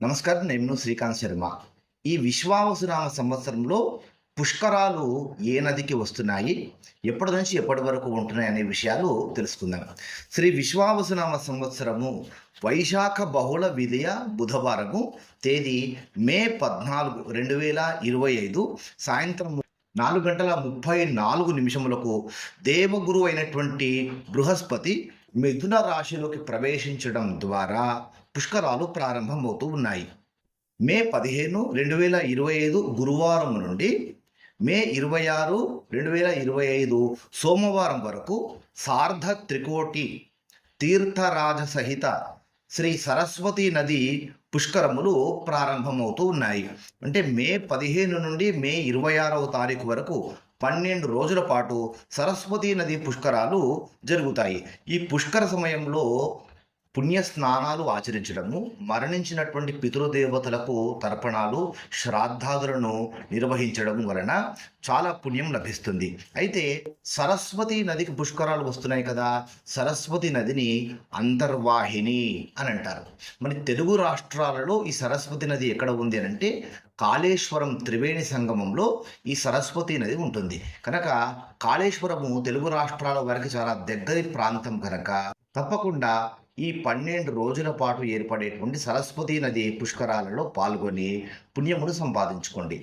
నమస్కారం నేను శ్రీకాంత్ శర్మ. ఈ విశ్వావసునామ సంవత్సరంలో పుష్కరాలు ఏ నదికి వస్తున్నాయి ఎప్పటి నుంచి ఎప్పటి వరకు ఉంటున్నాయి అనే విషయాలు తెలుసుకుందాం. శ్రీ విశ్వావసునామ సంవత్సరము వైశాఖ బహుళ విజయ బుధవారము తేదీ మే పద్నాలుగు రెండు వేల ఇరవై ఐదు సాయంత్రం నాలుగు గంటల ముప్పై నాలుగు నిమిషములకు దేవగురు అయినటువంటి బృహస్పతి మిథున రాశిలోకి ప్రవేశించడం ద్వారా పుష్కరాలు ప్రారంభమవుతూ ఉన్నాయి. మే పదిహేను రెండు వేల ఇరవై ఐదు గురువారం నుండి మే ఇరవై ఆరు రెండు వేల ఇరవై ఐదు సోమవారం వరకు సార్ధ త్రికోటి తీర్థరాజ సహిత శ్రీ సరస్వతి నది పుష్కరములు ప్రారంభమవుతూ ఉన్నాయి. అంటే మే పదిహేను నుండి మే ఇరవై ఆరవ తారీఖు వరకు పన్నెండు రోజుల పాటు సరస్వతి నది పుష్కరాలు జరుగుతాయి. ఈ పుష్కర సమయంలో పుణ్య స్నానాలు ఆచరించడము మరణించినటువంటి పితృదేవతలకు తర్పణాలు శ్రాద్ధాదులను నిర్వహించడం వలన చాలా పుణ్యం లభిస్తుంది. అయితే సరస్వతి నదికి పుష్కరాలు వస్తున్నాయి కదా సరస్వతి నదిని అంతర్వాహిని అని అంటారు. మరి తెలుగు రాష్ట్రాలలో ఈ సరస్వతి నది ఎక్కడ ఉంది అని అంటే కాళేశ్వరం త్రివేణి సంగమంలో ఈ సరస్వతి నది ఉంటుంది. కనుక కాళేశ్వరము తెలుగు రాష్ట్రాల వారికి చాలా దగ్గరి ప్రాంతం కనుక తప్పకుండా ఈ పన్నెండు రోజుల పాటు ఏర్పడేటువంటి సరస్వతి నది పుష్కరాలలో పాల్గొని పుణ్యమును సంపాదించుకోండి.